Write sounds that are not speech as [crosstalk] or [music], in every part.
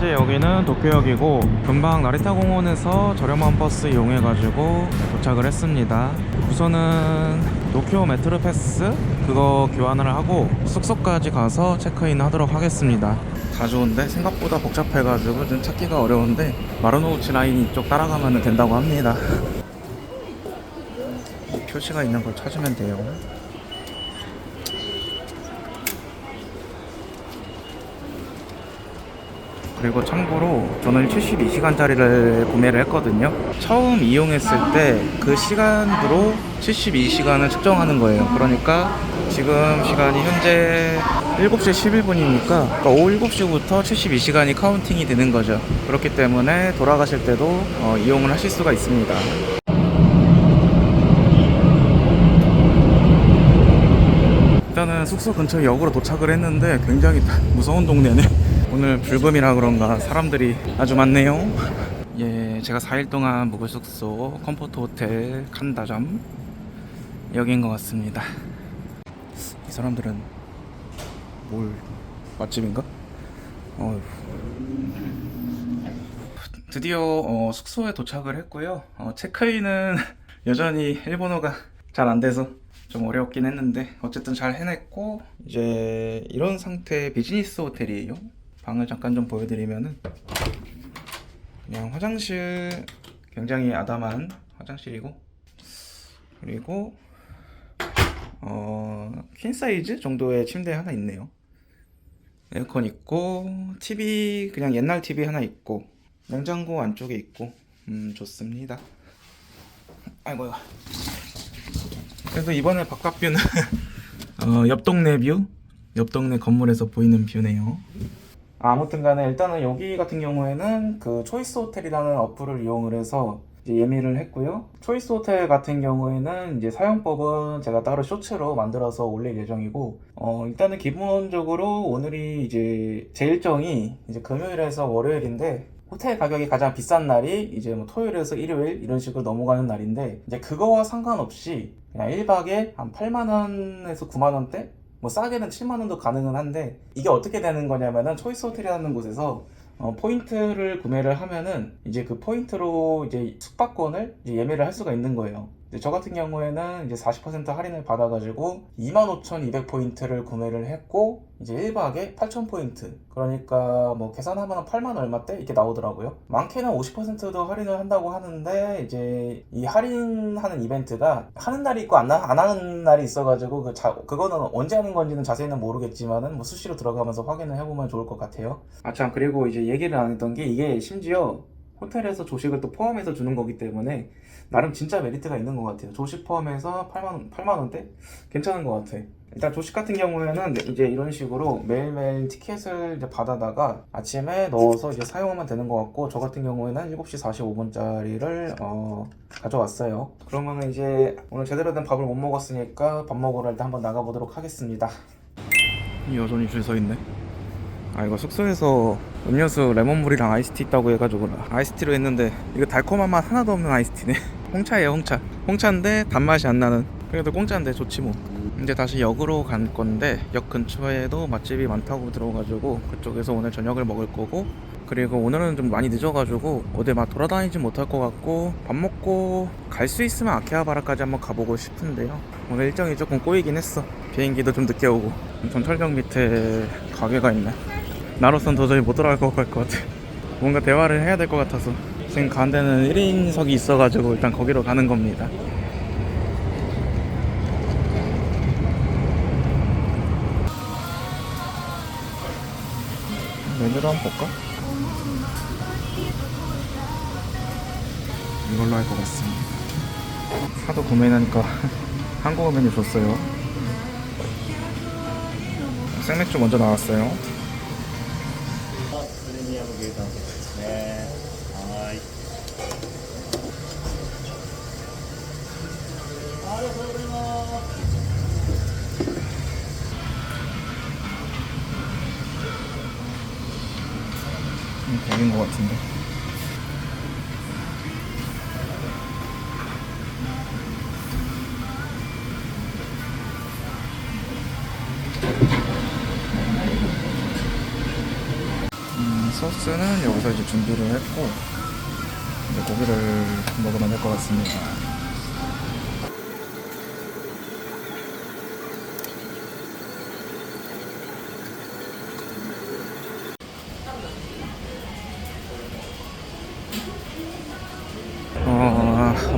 현재 여기는 도쿄역이고 금방 나리타 공원에서 저렴한 버스 이용해가지고 도착을 했습니다. 우선은 도쿄 메트로 패스 그거 교환을 하고 숙소까지 가서 체크인 하도록 하겠습니다. 다 좋은데 생각보다 복잡해가지고 좀 찾기가 어려운데 마르노우치 라인 이쪽 따라가면 된다고 합니다. 표시가 있는 걸 찾으면 돼요. 그리고 참고로 저는 72시간짜리를 구매를 했거든요. 처음 이용했을 때 그 시간으로 72시간을 측정하는 거예요. 그러니까 지금 시간이 현재 7시 11분이니까 그러니까 오후 7시부터 72시간이 카운팅이 되는 거죠. 그렇기 때문에 돌아가실 때도 어, 이용을 하실 수가 있습니다. 일단은 숙소 근처 역으로 도착을 했는데 굉장히 [laughs] 무서운 동네네. 오늘 불금이라 그런가 사람들이 아주 많네요. 예, 제가 4일 동안 묵을 숙소 컴포트 호텔 칸다점 여기인 것 같습니다. 이 사람들은 뭘 맛집인가? 어휴. 드디어 어, 숙소에 도착을 했고요. 어, 체크인은 [laughs] 여전히 일본어가 잘 안 돼서 좀 어려웠긴 했는데 어쨌든 잘 해냈고 이제 이런 상태의 비즈니스 호텔이에요. 방을 잠깐 좀 보여드리면은 그냥 화장실 굉장히 아담한 화장실이고 그리고 어, 퀸 사이즈 정도의 침대 하나 있네요. 에어컨 있고 TV 그냥 옛날 TV 하나 있고 냉장고 안쪽에 있고 음 좋습니다. 아이고야. 그래서 이번에 바깥 뷰는 [laughs] 어, 옆 동네 뷰, 옆 동네 건물에서 보이는 뷰네요. 아무튼 간에 일단은 여기 같은 경우에는 그 초이스 호텔이라는 어플을 이용을 해서 예매를 했고요. 초이스 호텔 같은 경우에는 이제 사용법은 제가 따로 쇼츠로 만들어서 올릴 예정이고, 어, 일단은 기본적으로 오늘이 이제 제 일정이 이제 금요일에서 월요일인데, 호텔 가격이 가장 비싼 날이 이제 뭐 토요일에서 일요일 이런 식으로 넘어가는 날인데, 이제 그거와 상관없이 그냥 1박에 한 8만원에서 9만원대? 뭐 싸게는 7만 원도 가능은 한데 이게 어떻게 되는 거냐면은 초이스 호텔이라는 곳에서 어, 포인트를 구매를 하면은 이제 그 포인트로 이제 숙박권을 이제 예매를 할 수가 있는 거예요. 저 같은 경우에는 이제 40% 할인을 받아가지고 25,200포인트를 구매를 했고 이제 1박에 8,000포인트 그러니까 뭐 계산하면 8만 얼마대 이렇게 나오더라고요. 많게는 50%도 할인을 한다고 하는데 이제 이 할인하는 이벤트가 하는 날이 있고 안, 하- 안 하는 날이 있어가지고 그 자, 그거는 언제 하는 건지는 자세히는 모르겠지만은 뭐 수시로 들어가면서 확인을 해보면 좋을 것 같아요. 아 참 그리고 이제 얘기를 안 했던 게 이게 심지어 호텔에서 조식을 또 포함해서 주는 거기 때문에 나름 진짜 메리트가 있는 것 같아요. 조식 포함해서 8만 8만 원대 괜찮은 것 같아. 일단 조식 같은 경우에는 이제 이런 식으로 매일매일 티켓을 이제 받아다가 아침에 넣어서 이제 사용하면 되는 것 같고 저 같은 경우에는 7시 45분짜리를 어, 가져왔어요. 그러면 이제 오늘 제대로 된 밥을 못 먹었으니까 밥 먹으러 일단 한번 나가보도록 하겠습니다. 여전히 줄 서 있네. 아 이거 숙소에서 음료수 레몬물이랑 아이스티 있다고 해가지고 아이스티로 했는데 이거 달콤한 맛 하나도 없는 아이스티네 홍차예요 홍차. 홍차인데 단맛이 안 나는. 그래도 공짜인데 좋지 뭐. 이제 다시 역으로 간 건데 역 근처에도 맛집이 많다고 들어가지고 그쪽에서 오늘 저녁을 먹을 거고 그리고 오늘은 좀 많이 늦어가지고 어디 막 돌아다니지 못할 것 같고 밥 먹고 갈 수 있으면 아케하바라까지 한번 가보고 싶은데요. 오늘 일정이 조금 꼬이긴 했어. 비행기도 좀 늦게 오고. 전철역 밑에 가게가 있네. 나로선 도저히 못 돌아갈 것 같아. 뭔가 대화를 해야 될 것 같아서. 지금 간 데는 1인석이 있어가지고 일단 거기로 가는 겁니다. 메뉴를 한번 볼까? 이걸로 할 것 같습니다. 하도 고민하니까 [laughs] 한국어 메뉴 줬어요. 생맥주 먼저 나왔어요. 음, 되는 것 같은데. 음, 소스는 여기서 이제 준비를 했고 이제 고기를 먹으면 될 것 같습니다.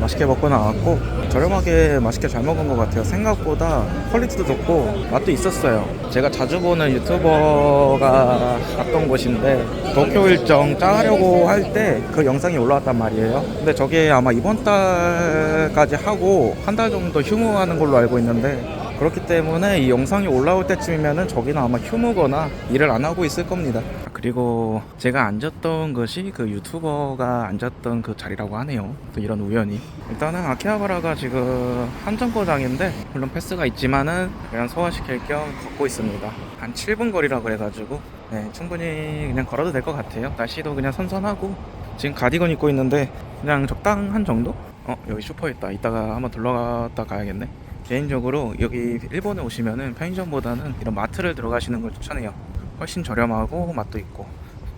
맛있게 먹고 나왔고 저렴하게 맛있게 잘 먹은 것 같아요. 생각보다 퀄리티도 좋고 맛도 있었어요. 제가 자주 보는 유튜버가 갔던 곳인데 도쿄 일정 짜려고 할 때 그 영상이 올라왔단 말이에요. 근데 저게 아마 이번 달까지 하고 한 달 정도 휴무하는 걸로 알고 있는데 그렇기 때문에 이 영상이 올라올 때쯤이면은 저기는 아마 휴무거나 일을 안 하고 있을 겁니다. 그리고 제가 앉았던 것이 그 유튜버가 앉았던 그 자리라고 하네요. 또 이런 우연히. 일단은 아키하바라가 지금 한정거장인데 물론 패스가 있지만은 그냥 소화시킬 겸 걷고 있습니다. 한 7분 거리라 그래가지고 네, 충분히 그냥 걸어도 될 것 같아요. 날씨도 그냥 선선하고 지금 가디건 입고 있는데 그냥 적당한 정도? 어 여기 슈퍼 있다. 이따가 한번 들러갔다 가야겠네. 개인적으로 여기 일본에 오시면은 편의점보다는 이런 마트를 들어가시는 걸 추천해요. 훨씬 저렴하고 맛도 있고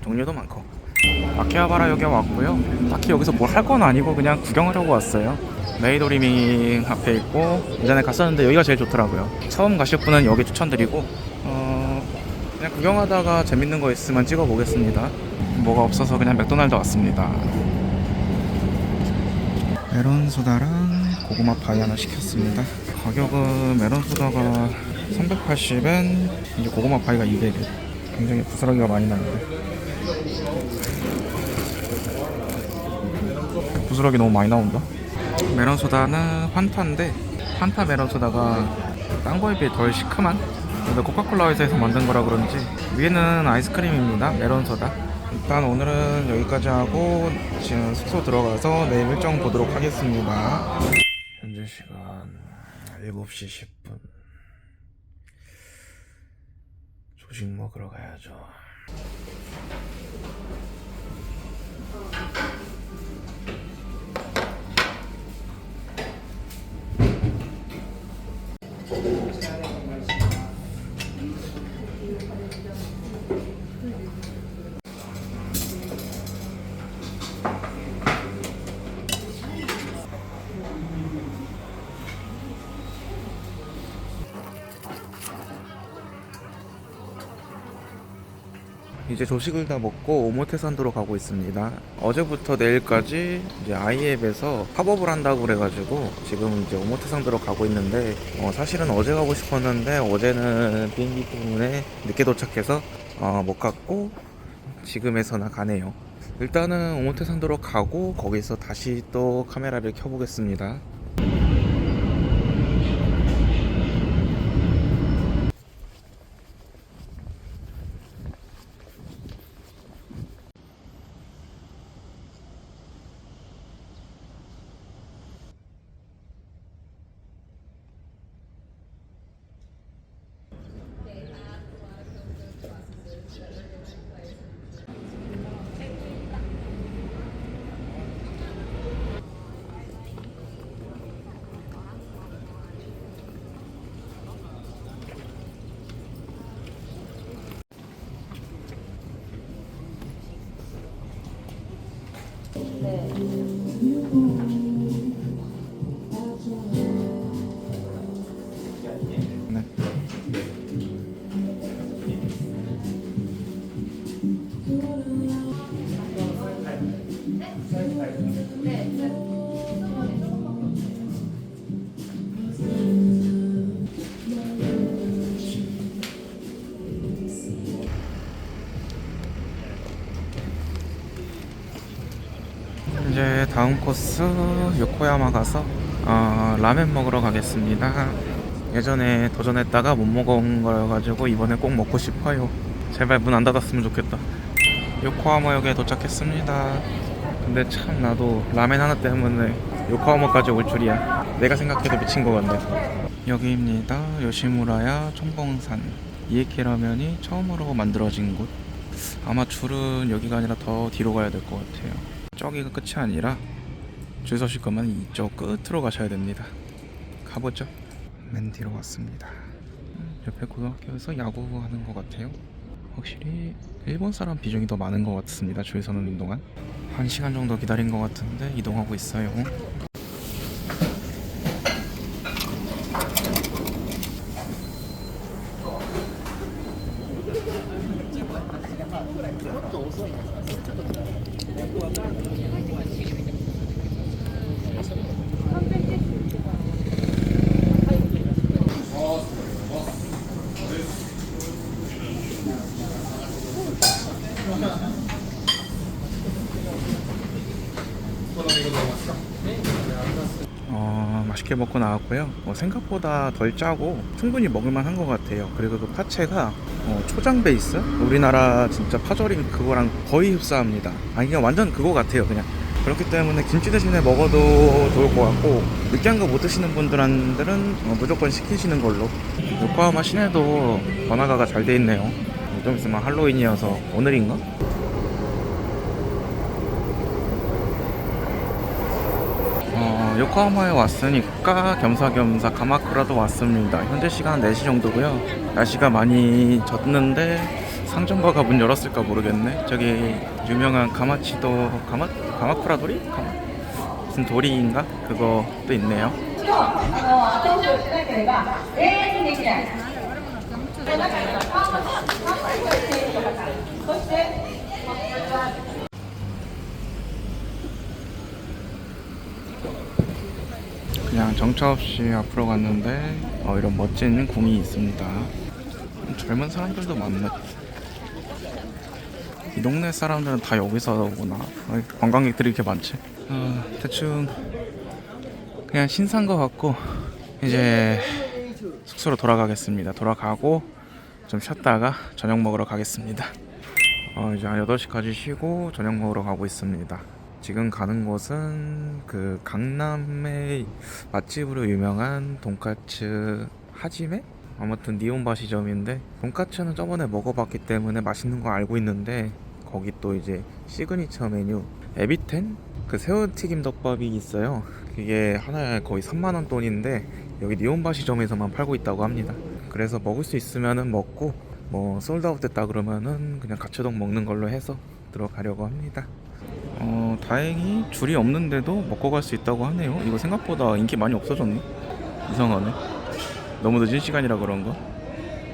종류도 많고. 아키하바라역에 왔고요. 딱히 여기서 뭘 할 건 아니고 그냥 구경하려고 왔어요. 메이도리밍 앞에 있고 예전에 갔었는데 여기가 제일 좋더라고요. 처음 가실 분은 여기 추천드리고 어, 그냥 구경하다가 재밌는 거 있으면 찍어 보겠습니다. 뭐가 없어서 그냥 맥도날드 왔습니다. 메론 소다랑 고구마 파이 하나 시켰습니다. 가격은 메론 소다가 380엔, 이제 고구마 파이가 200엔. 굉장히 부스러기가 많이 나는데. 부스러기 너무 많이 나온다. 메론 소다는 환타인데 환타 메론 소다가 딴 거에 비해 덜 시큼한. 근데 코카콜라 회사에서 만든 거라 그런지 위에는 아이스크림입니다. 메론 소다. 일단 오늘은 여기까지 하고 지금 숙소 들어가서 내일 일정 보도록 하겠습니다. 현재 시간 7시 10분. 조식 먹으러 가야죠. 이제 조식을 다 먹고 오모테산도로 가고 있습니다. 어제부터 내일까지 이제 아이앱에서 팝업을 한다고 그래가지고 지금 이제 오모테산도로 가고 있는데 어, 사실은 어제 가고 싶었는데 어제는 비행기 때문에 늦게 도착해서 어, 못 갔고 지금에서나 가네요. 일단은 오모테산도로 가고 거기서 다시 또 카메라를 켜보겠습니다. 네. 코스 요코야마 가서 어, 라멘 먹으러 가겠습니다. 예전에 도전했다가 못 먹은 거여가지고 이번에 꼭 먹고 싶어요. 제발 문 안 닫았으면 좋겠다. 요코하마역에 도착했습니다. 근데 참 나도 라멘 하나 때문에 요코하마까지 올 줄이야. 내가 생각해도 미친 거 같네. 여기입니다. 요시무라야 총봉산 이에케 라면이 처음으로 만들어진 곳. 아마 줄은 여기가 아니라 더 뒤로 가야 될 것 같아요. 저기가 끝이 아니라 줄 서실 거면 이쪽 끝으로 가셔야 됩니다. 가보죠. 맨 뒤로 왔습니다. 음, 옆에 고등학교에서 야구하는 것 같아요. 확실히 일본 사람 비중이 더 많은 것 같습니다. 줄 서는 동안 한 시간 정도 기다린 것 같은데 이동하고 있어요. 어, 맛있게 먹고 나왔고요. 어, 생각보다 덜 짜고 충분히 먹을만 한 것 같아요. 그리고 그 파채가 어, 초장 베이스? 우리나라 진짜 파절인 그거랑 거의 흡사합니다. 아니 그냥 완전 그거 같아요. 그냥 그렇기 때문에 김치 대신에 먹어도 좋을 것 같고 느끼한 거 못 드시는 분들한테는 어, 무조건 시키시는 걸로. 요코하마 시내도 번화가가 잘 돼 있네요. 좀 있으면 할로윈이어서 오늘인가? 어, 요코하마에 왔으니까 겸사겸사 가마쿠라도 왔습니다. 현재 시간 4시 정도고요. 날씨가 많이 졌는데 상점가가 문 열었을까 모르겠네. 저기 유명한 가마치도 가마 가마쿠라 도리? 가마 무슨 도리인가? 그것도 있네요. 그냥 정처 없이 앞으로 갔는데 어, 이런 멋진 궁이 있습니다. 젊은 사람들도 많네. 이 동네 사람들은 다 여기서 오나? 어, 관광객들이 이렇게 많지? 어, 대충 그냥 신산 것 같고 이제 숙소로 돌아가겠습니다. 돌아가고 좀 쉬었다가 저녁 먹으러 가겠습니다. 어, 이제 한 8시까지 쉬고 저녁 먹으러 가고 있습니다. 지금 가는 곳은 그 강남의 맛집으로 유명한 돈까츠 하지메? 아무튼 니온바시점인데 돈까츠는 저번에 먹어봤기 때문에 맛있는 거 알고 있는데 거기 또 이제 시그니처 메뉴 에비텐? 그 새우튀김 덮밥이 있어요 그게 하나에 거의 3만원 돈인데 여기 니온바시점에서만 팔고 있다고 합니다 그래서 먹을 수 있으면은 먹고 뭐 솔드아웃 됐다 그러면은 그냥 가츠동 먹는 걸로 해서 들어가려고 합니다 어, 다행히 줄이 없는데도 먹고 갈 수 있다고 하네요. 이거 생각보다 인기 많이 없어졌네. 이상하네. 너무 늦은 시간이라 그런가?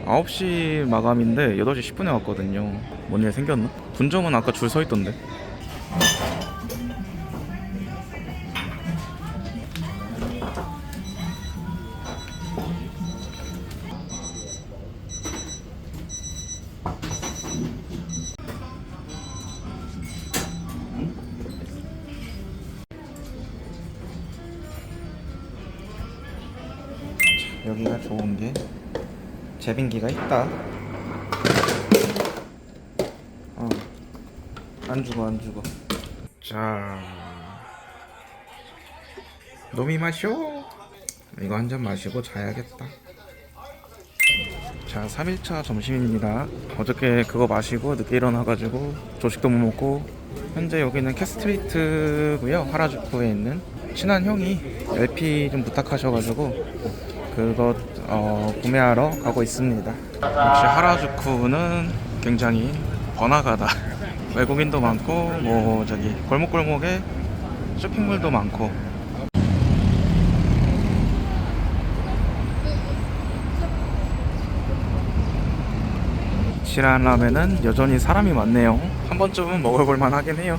9시 마감인데 8시 10분에 왔거든요. 뭔 일 생겼나? 분점은 아까 줄 서 있던데. 여기가 좋은 게 제빙기가 있다. 어, 안 죽어 안 죽어. 자, 노미 마쇼. 이거 한 잔 마시고 자야겠다. 자, 3일차 점심입니다. 어저께 그거 마시고 늦게 일어나가지고 조식도 못 먹고 현재 여기는 캐스트리트고요. 하라주쿠에 있는 친한 형이 LP 좀 부탁하셔가지고 그것 어, 구매하러 가고 있습니다. 역시 하라주쿠는 굉장히 번화가다. [laughs] 외국인도 많고 뭐 저기 골목골목에 쇼핑몰도 많고 시란 라면은 여전히 사람이 많네요. 한 번쯤은 먹어볼 만 하긴 해요.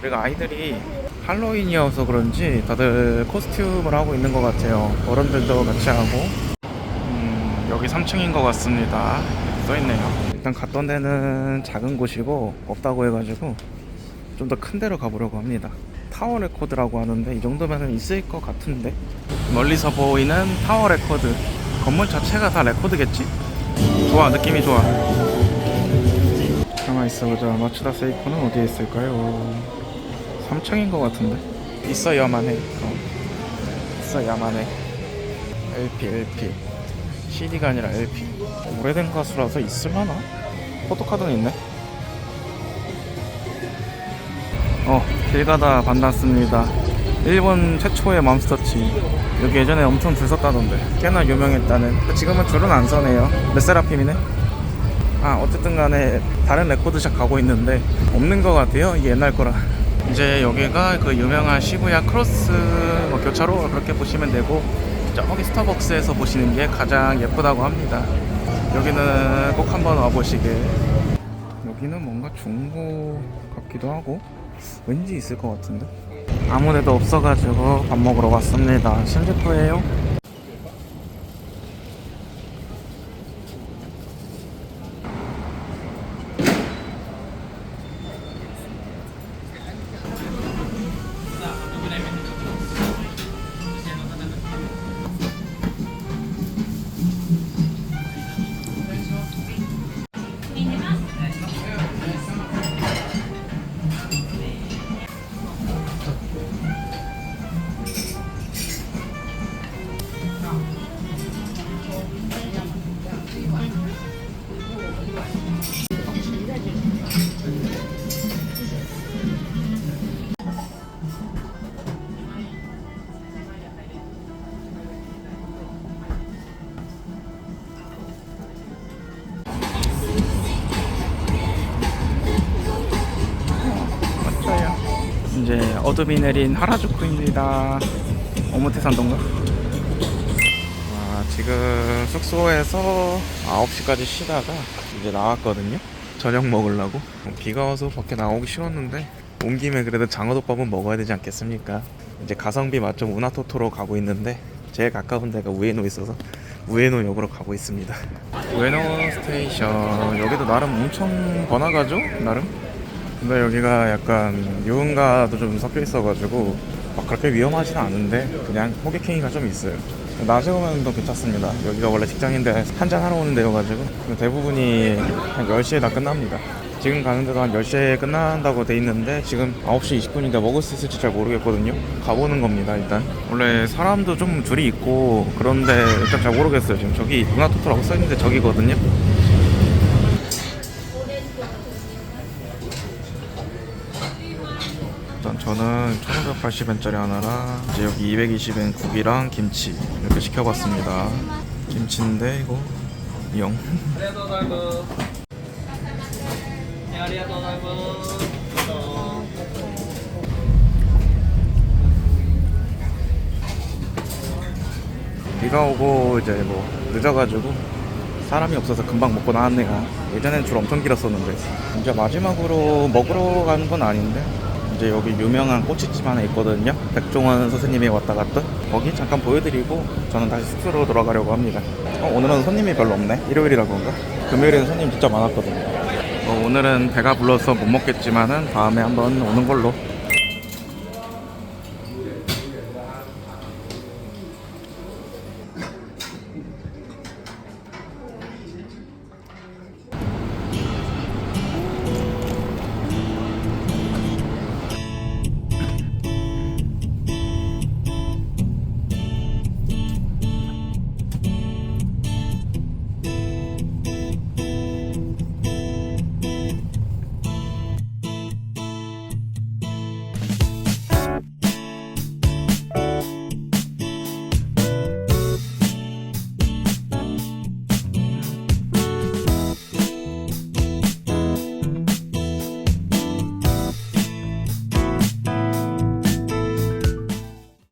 그리고 아이들이 할로윈이어서 그런지 다들 코스튬을 하고 있는 것 같아요. 어른들도 같이 하고. 음, 여기 3층인 것 같습니다. 써있네요. 일단 갔던 데는 작은 곳이고 없다고 해가지고 좀 더 큰 데로 가보려고 합니다. 타워 레코드라고 하는데 이 정도면 있을 것 같은데 멀리서 보이는 타워 레코드 건물 자체가 다 레코드겠지? 좋아 느낌이 좋아 가만 있어 보자 마츠다 세이코는 어디에 있을까요? 3층인 것 같은데 있어야만 해 어. 있어야만 해 LP LP CD가 아니라 LP 오래된 가수라서 있을라나? 포토카드는 있네 어, 길 가다 만났습니다. 일본 최초의 맘스터치. 여기 예전에 엄청 줄 섰다던데. 꽤나 유명했다는. 지금은 줄은 안 서네요. 르세라핌이네. 아 어쨌든 간에 다른 레코드샵 가고 있는데 없는 것 같아요 이게 옛날 거라 이제 여기가 그 유명한 시부야 크로스 뭐 교차로 그렇게 보시면 되고 저기 스타벅스에서 보시는 게 가장 예쁘다고 합니다. 여기는 꼭 한번 와보시게 여기는 뭔가 중고 같기도 하고 왠지 있을 것 같은데? 아무데도 없어가지고 밥 먹으러 왔습니다. 신제프예요 맞아요. 어둠이 내린 하라주쿠입니다. 오모테산동가? 와, 지금 숙소에서 9시까지 쉬다가 이제 나왔거든요. 저녁 먹으려고. 비가 와서 밖에 나오기 싫었는데 온 김에 그래도 장어덮밥은 먹어야 되지 않겠습니까? 이제 가성비 맛점 우나토토로 가고 있는데 제일 가까운 데가 우에노 있어서 우에노역으로 가고 있습니다. 우에노 스테이션 여기도 나름 엄청 번화가죠? 나름? 근데 여기가 약간 유흥가도 좀 섞여 있어가지고 막 그렇게 위험하진 않은데 그냥 호객행위가 좀 있어요. 낮에 오면 더 괜찮습니다. 여기가 원래 직장인데 한잔 하러 오는 데여가지고 대부분이 한 10시에 다 끝납니다. 지금 가는 데도 한 10시에 끝난다고 돼 있는데 지금 9시 20분인데 먹을 수 있을지 잘 모르겠거든요. 가보는 겁니다 일단. 원래 사람도 좀 줄이 있고 그런데 일단 잘 모르겠어요. 지금 저기 문화토토라고 써있는데 저기거든요. 저는 1580엔짜리 하나랑 이제 여기 220엔 국이랑 김치 이렇게 시켜봤습니다. 김치인데 이거 0 비가 오고 이제 뭐 늦어가지고 사람이 없어서 금방 먹고 나왔네요. 예전엔 줄 엄청 길었었는데. 이제 마지막으로 먹으러 가는 건 아닌데. 이제 여기 유명한 꼬치집 하나 있거든요. 백종원 선생님이 왔다 갔던? 거기 잠깐 보여드리고 저는 다시 숙소로 돌아가려고 합니다. 어, 오늘은 손님이 별로 없네. 일요일이라 그런가? 금요일에는 손님 진짜 많았거든요. 어, 오늘은 배가 불러서 못 먹겠지만은 다음에 한번 오는 걸로